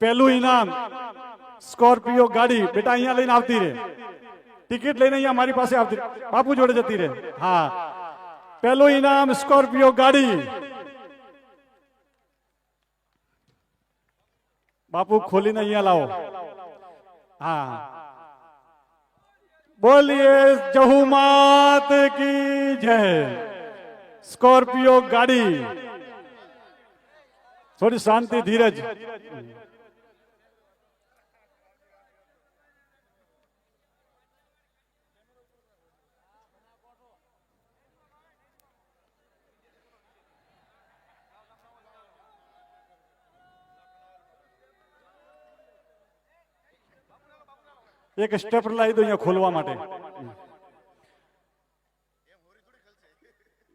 પહેલું ઇનામ, સ્કોર્પિયો ગાડી. બેટા, અહીંયા લઈને આવતી રહે ટિકિટ લઈને અહીંયા મારી પાસે આવતી બાપુ જોડે જતી રહે હા. પહેલું ઇનામ, સ્કોર્પિયો ગાડી. બાપુ ખોલીને અહીંયા લાવો. હા. બોલીએ જહુ માત કી જય. સ્કોર્પિયો ગાડી. થોડી શાંતિ ધીરજ. એક સ્ટેપ લાવી દો અહીંયા ખોલવા માટે.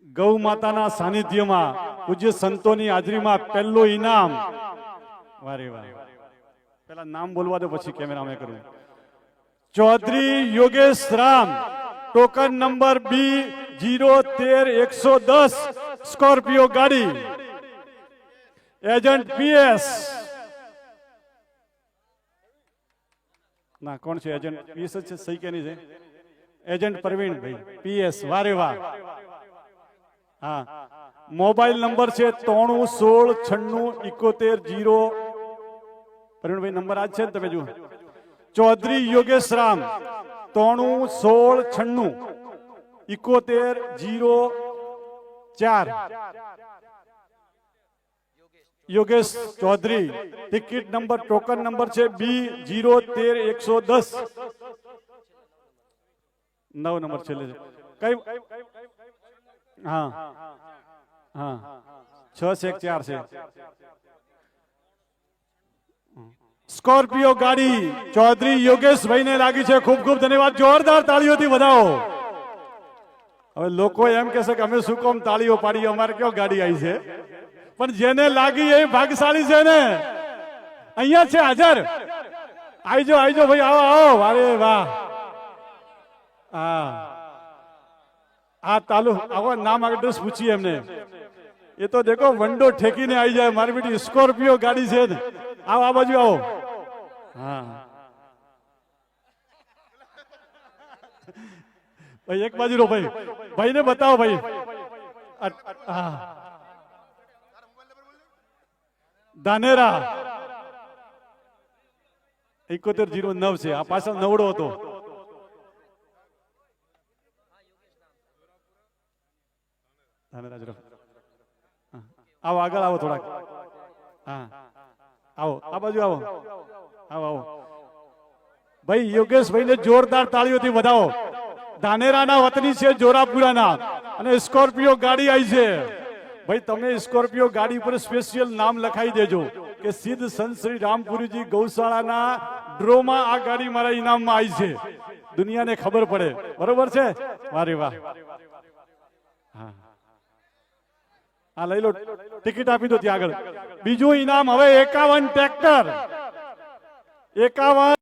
ગૌ માતાના સાનિધ્યમાં પૂજ્ય સંતોની હાજરીમાં પહેલું ઇનામ. વારે વારે પેલા નામ બોલવા દો, પછી કેમેરા મેં કરું Chaudhary Yogesh Ram, token number B zero તેર એકસો દસ, સ્કોર્પિયો ગાડી. એજન્ટ પીએસ ના, કોણ છે એજન્ટ? પીએસ જ છે, સહી કેની છે? એજન્ટ પ્રવીણભાઈ પીએસ વારે, વાહ. હા. મોબાઈલ નંબર છે ત્રણું સોળ છન્નું ઇકોતેર જીરો. પ્રવીણભાઈ નંબર આજ છે ને તમે જુઓ. ચૌધરી યોગેશ રામ, ત્રણું સોળ છન્નું ઇકોતેર જીરો ચાર. Yogesh Chaudhary, ticket number, token number છે બી જીરો તેર એકસો દસ. નવ નંબર છેલ્લે છે. કઈ હા. હા. છ છે ચાર છે? સ્કોર્પિયો ગાડી. ચૌધરી યોગેશભાઈ ને લાગી છે. ખૂબ ખૂબ ધન્યવાદ. જોરદાર તાળીઓથી વધાવો. હવે લોકો એમ કહેશે કે અમે શું કોમ તાળીઓ પાડી અમારે કયો ગાડી આવી છે? પણ જેને લાગી એ ભાગશાળી છે ને. અહીંયા છે હાજર. આવીજો આવીજો ભાઈ. આવો આવો. અરે વાહ. હા. આ તાલુ આવો નામ એડ્રેસ પૂછીએ એમને. એ તો દેખો, વંડો ઠેકીને આવી જાય. મારી બેટી સ્કોર્પિયો ગાડી છે આવો, આ બાજુ આવો. હા. ભાઈ, એક બાજુ રો ભાઈ. ભાઈને બતાવો ભાઈ. ધાનેરા. એકોતેર જીરો નવ છે. આ પાછળ નવડો હતો. હા. આવો, આગળ આવો થોડાક. હા. આવો, આ બાજુ આવો. આવો આવો. ભાઈ યોગેશભાઈ ને જોરદાર તાળીઓથી વધાવો. ધાનેરાના વતની છે જોરાપુરાના. અને સ્કોર્પિયો ગાડી આવી છે. ભાઈ, તમે સ્કોર્પિયો ગાડી ઉપર સ્પેશિયલ નામ લખાઈ દેજો કે સિદ્ધ સંત શ્રી રામપુરીજી ગૌશાળાના ડ્રોમાં આ ગાડી મારા ઇનામમાં આવી છે. દુનિયાને ખબર પડે. બરોબર છે? વારે વાહ હા હા લઈ લો ટિકિટ આપી દો ત્યાં આગળ. બીજું ઇનામ હવે એકાવન ટ્રેક્ટર. એકાવન